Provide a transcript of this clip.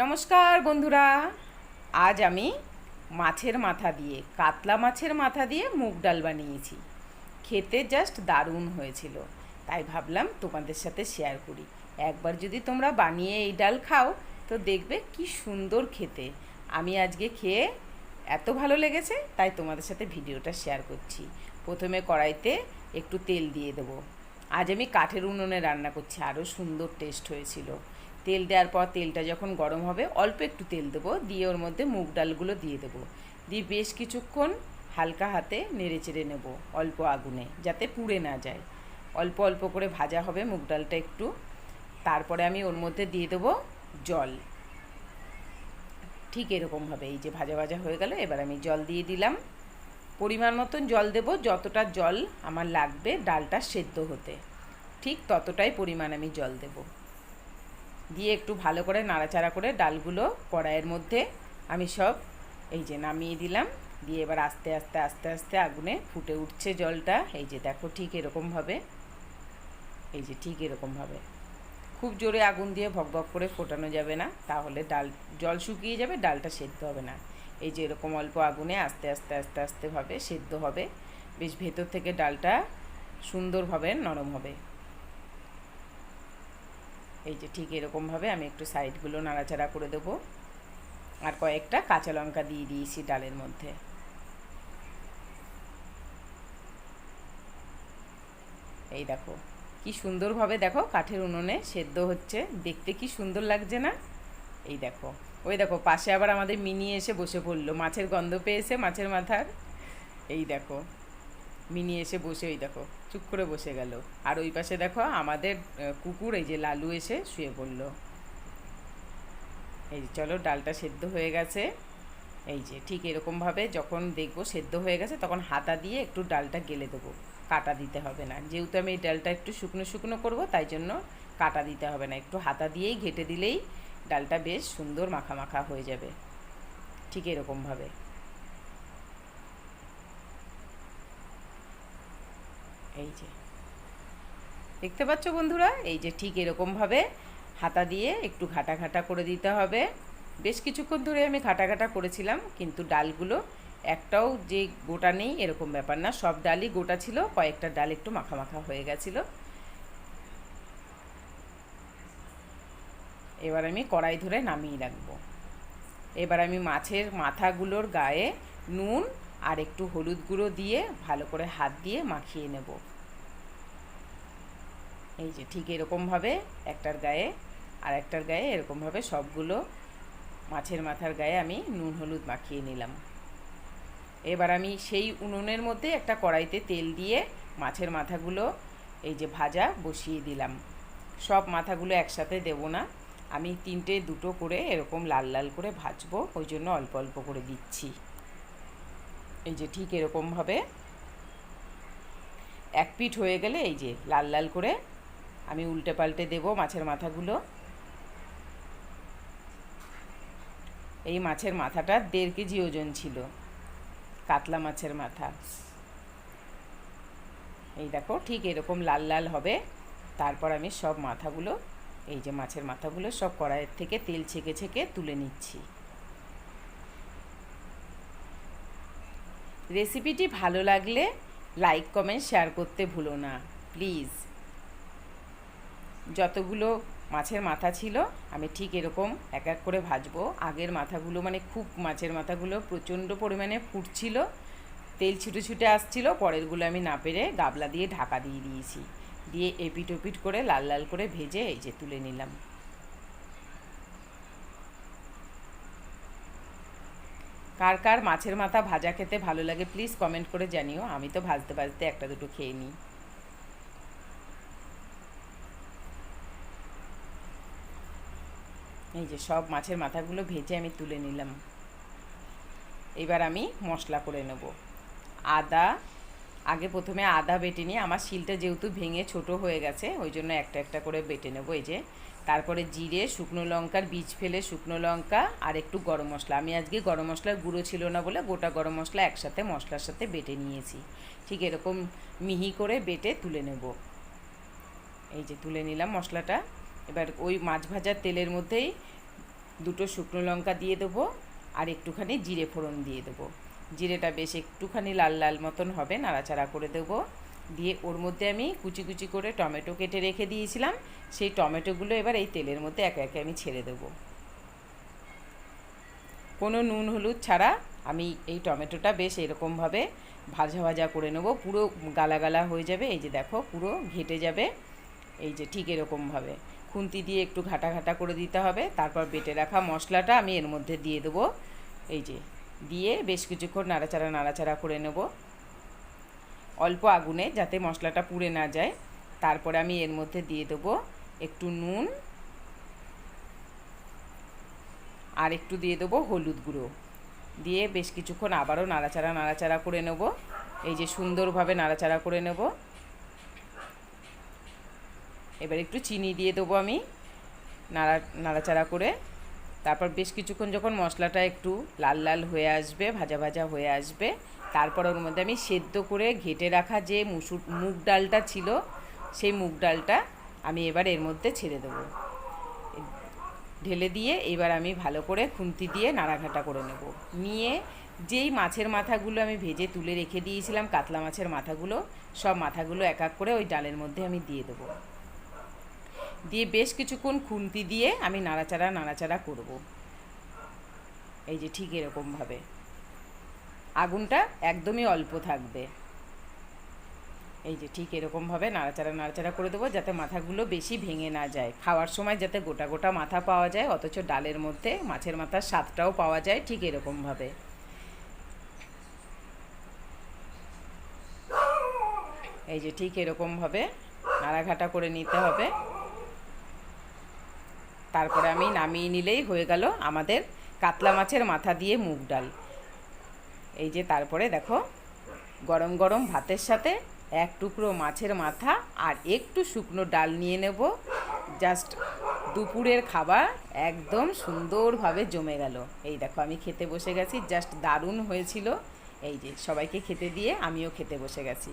নমস্কার বন্ধুরা। আজ আমি মাছের মাথা দিয়ে, কাতলা মাছের মাথা দিয়ে মুগ ডাল বানিয়েছি। খেতে জাস্ট দারুণ হয়েছিল। তাই ভাবলাম তোমাদের সাথে শেয়ার করি। একবার যদি তোমরা বানিয়ে এই ডাল খাও, তো দেখবে কি সুন্দর খেতে। আমি আজকে খেয়ে এত ভালো লেগেছে, তাই তোমাদের সাথে ভিডিওটা শেয়ার করছি। প্রথমে কড়াইতে একটু তেল দিয়ে দেবো। আজ আমি কাঠের উনুনে রান্না করছি, আরও সুন্দর টেস্ট হয়েছিল। তেল দেওয়ার পর তেলটা যখন গরম হবে, অল্প একটু তেল দেবো, দিয়ে ওর মধ্যে মুগ ডালগুলো দিয়ে দেবো। দিয়ে বেশ কিছুক্ষণ হালকা হাতে নেড়ে চেড়ে নেব, অল্প আগুনে, যাতে পুড়ে না যায়। অল্প অল্প করে ভাজা হবে মুগ ডালটা একটু। তারপরে আমি ওর মধ্যে দিয়ে দেবো জল। ঠিক এরকমভাবে এই যে ভাজা ভাজা হয়ে গেল, এবার আমি জল দিয়ে দিলাম। পরিমাণ মতন জল দেব, যতটা জল আমার লাগবে ডালটা সেদ্ধ হতে। ঠিক ততটাই পরিমাণ আমি জল দেব। দিয়ে একটু ভালো করে নাড়াচাড়া করে ডালগুলো কড়াইয়ের মধ্যে আমি সব এই যে নামিয়ে দিলাম। দিয়ে এবার আস্তে আস্তে আস্তে আস্তে আগুনে ফুটে উঠছে জলটা। এই যে দেখো ঠিক এরকমভাবে এই যে ঠিক এরকমভাবে খুব জোরে আগুন দিয়ে ভক ভক করে ফোটানো যাবে না। তাহলে ডাল, জল শুকিয়ে যাবে, ডালটা সেদ্ধ হবে না। এই যে এরকম অল্প আগুনে আস্তে আস্তে আস্তে আস্তেভাবে সেদ্ধ হবে। বেশ ভেতর থেকে ডালটা সুন্দরভাবে নরম হবে। এই যে ঠিক এরকমভাবে আমি একটু সাইডগুলো নাড়াচাড়া করে দেবো। আর কয়েকটা কাঁচা লঙ্কা দিয়ে দিয়েছি ডালের মধ্যে। এই দেখো, কি সুন্দরভাবে দেখো কাঠের উনুনে সেদ্ধ হচ্ছে। দেখতে কি সুন্দর লাগছে না? এই দেখো। ওই দেখো, পাশে আবার আমাদের মিনি এসে বসে পড়ল। মাছের গন্ধ পেয়েছে, মাছের মাথার। এই দেখো, মিনি এসে বসে ওই দেখো, চুপ করে বসে গেল। আর ওই পাশে দেখো, আমাদের কুকুর, এই যে লালু এসে শুয়ে পড়ল। এই চলো, ডালটা সেদ্ধ হয়ে গেছে। এই যে, ঠিক এরকমভাবে যখন দেখব সেদ্ধ হয়ে গেছে, তখন হাতা দিয়ে একটু ডালটা গেলে দেবো। কাটা দিতে হবে না। যেহেতু আমি এই ডালটা একটু শুকনো শুকনো করব, তাই জন্য কাটা দিতে হবে না। একটু হাতা দিয়েই ঘেটে দিলেই ডালটা বেশ সুন্দর মাখা মাখা হয়ে যাবে। ঠিক এরকমভাবে এই যে। দেখতে পাচ্ছ বন্ধুরা? এই যে ঠিক এরকমভাবে হাতা দিয়ে একটু ঘাটা ঘাটা করে দিতে হবে। বেশ কিছুক্ষণ ধরে আমি ঘাটা ঘাটা করেছিলাম, কিন্তু ডালগুলো একটাও যে গোটা নেই এরকম ব্যাপার না। সব ডালই গোটা ছিল, কয়েকটা ডাল একটু মাখা মাখা হয়ে গেছিল। এবার আমি কড়াই ধরে নামিয়ে রাখব। এবার আমি মাছের মাথাগুলোর গায়ে নুন আর একটু হলুদ গুঁড়ো দিয়ে ভালো করে হাত দিয়ে মাখিয়ে নেব। এই যে ঠিক এরকমভাবে একটার গায়ে আর একটার গায়ে এরকমভাবে সবগুলো মাছের মাথার গায়ে আমি নুন হলুদ মাখিয়ে নিলাম। এবার আমি সেই উনুনের মধ্যে একটা কড়াইতে তেল দিয়ে মাছের মাথাগুলো এই যে ভাজা বসিয়ে দিলাম। সব মাথাগুলো একসাথে দেব না। আমি তিনটে দুটো করে এরকম লাল লাল করে ভাজবো, ওই জন্য অল্প অল্প করে দিচ্ছি। এই যে ঠিক এরকমভাবে এক পিঠ হয়ে গেলে এই যে লাল লাল করে আমি উল্টে পাল্টে দেবো মাছের মাথাগুলো। এই মাছের মাথাটা দেড় কেজি ওজন ছিল, কাতলা মাছের মাথা। এই দেখো ঠিক এরকম লাল লাল হবে, তারপর আমি সব মাথাগুলো এই যে মাছের মাথাগুলো সব কড়াইয়ের থেকে তেল ছেঁকে ছেঁকে তুলে নিচ্ছি। রেসিপিটি ভালো লাগলে লাইক, কমেন্ট, শেয়ার করতে ভুলো না, প্লিজ। যতগুলো মাছের মাথা ছিল, আমি ঠিক এরকম এক এক করে ভাজবো। আগের মাথাগুলো মানে খুব মাছের মাথাগুলো প্রচণ্ড পরিমাণে ফুটছিল, তেল ছুটে ছুটে আসছিল, পরেরগুলো আমি না পেরে গাবলা দিয়ে ঢাকা দিয়ে দিয়েছি। দিয়ে এপিট ওপিট করে লাল লাল করে ভেজে এই যে তুলে নিলাম। কার কার মাছের মাথা ভাজা খেতে ভালো লাগে প্লিজ কমেন্ট করে জানিও। আমি তো ভাজতে ভাজতে একটা দুটো খেয়ে নিই। এই যে সব মাছের মাথাগুলো ভেজে আমি তুলে নিলাম। এবার আমি মশলা করে নেব। আদা আগে প্রথমে আদা বেটে নিয়ে, আমার শিলটা যেহেতু ভেঙে ছোট হয়ে গেছে, ওই জন্য একটা একটা করে বেটে নেব। এই যে, তারপরে জিরে, শুকনো লঙ্কার বীজ ফেলে শুকনো লঙ্কা আর একটু গরম মশলা। আমি আজকে গরম মশলার গুঁড়ো ছিল না বলে গোটা গরম মশলা একসাথে মশলার সাথে বেটে নিয়েছি। ঠিক এরকম মিহি করে বেটে তুলে নেব। এই যে, তুলে নিলাম মশলাটা। এবার ওই মাছ ভাজার তেলের মধ্যেই দুটো শুকনো লঙ্কা দিয়ে দেবো আর একটুখানি জিরে ফোড়ন দিয়ে দেবো। জিরেটা বেশ একটুখানি লাল লাল মতন হবে, নাড়াচাড়া করে দেবো। দিয়ে ওর মধ্যে আমি কুচি কুচি করে টমেটো কেটে রেখে দিয়েছিলাম, সেই টমেটোগুলো এবার এই তেলের মধ্যে একে একে আমি ছেড়ে দেবো। কোনো নুন হলুদ ছাড়া আমি এই টমেটোটা বেশ এরকমভাবে ভাজা ভাজা করে নেব, পুরো গালা গালা হয়ে যাবে, এই যে দেখো পুরো ঘেটে যাবে, এই যে ঠিক এরকমভাবে। খুন্তি দিয়ে একটু ঘাটা ঘাটা করে দিতে হবে, তারপর বেটে রাখা মশলাটা আমি এর মধ্যে দিয়ে দেবো, এই যে দিয়ে বেশ কিছুক্ষণ নাড়াচাড়া নাড়াচাড়া করে নেব। অল্প আগুনে যাতে মশলাটা পুড়ে না যায়। তারপরে আমি এর মধ্যে দিয়ে দেবো একটু নুন আর একটু দিয়ে দেবো হলুদ গুঁড়ো। দিয়ে বেশ কিছুক্ষণ আবারও নাড়াচাড়া নাড়াচাড়া করে নেব। এই যে সুন্দরভাবে নাড়াচাড়া করে নেব। এবার একটু চিনি দিয়ে দেবো আমি, নাড়া, নাড়াচাড়া করে। তারপর বেশ কিছুক্ষণ যখন মশলাটা একটু লাল লাল হয়ে আসবে, ভাজা ভাজা হয়ে আসবে, তারপর ওর মধ্যে আমি সেদ্ধ করে ঘেটে রাখা যে মুসুর, মুগ ডালটা ছিল, সেই মুগ ডালটা আমি এবার এর মধ্যে ছেড়ে দেবো। ঢেলে দিয়ে এবার আমি ভালো করে খুন্তি দিয়ে নাড়াঘাটা করে নেব। নিয়ে যেই মাছের মাথাগুলো আমি ভেজে তুলে রেখে দিয়েছিলাম, কাতলা মাছের মাথাগুলো, সব মাথাগুলো এক এক করে ওই ডালের মধ্যে আমি দিয়ে দেবো। দিয়ে বেশ কিছুক্ষণ খুন্তি দিয়ে আমি নাড়াচাড়া নাড়াচাড়া করব। এই যে ঠিক এরকমভাবে। আগুনটা একদমই অল্প থাকবে। এই যে ঠিক এরকমভাবে নাড়াচাড়া নাড়াচাড়া করে দেবো যাতে মাথাগুলো বেশি ভেঙে না যায়। খাওয়ার সময় যাতে গোটা গোটা মাথা পাওয়া যায়, অথচ ডালের মধ্যে মাছের মাথার স্বাদটাও পাওয়া যায় ঠিক এরকমভাবে। এই যে ঠিক এরকমভাবে নাড়াঘাটা করে নিতে হবে। তারপরে আমি নামিয়ে নিলেই হয়ে গেল আমাদের কাতলা মাছের মাথা দিয়ে মুগ ডাল। এই যে তারপরে দেখো, গরম গরম ভাতের সাথে এক টুকরো মাছের মাথা আর একটু শুকনো ডাল নিয়ে নেব। জাস্ট দুপুরের খাবার একদম সুন্দরভাবে জমে গেল। এই দেখো, আমি খেতে বসে গেছি, জাস্ট দারুণ হয়েছিল। এই যে সবাইকে খেতে দিয়ে আমিও খেতে বসে গেছি।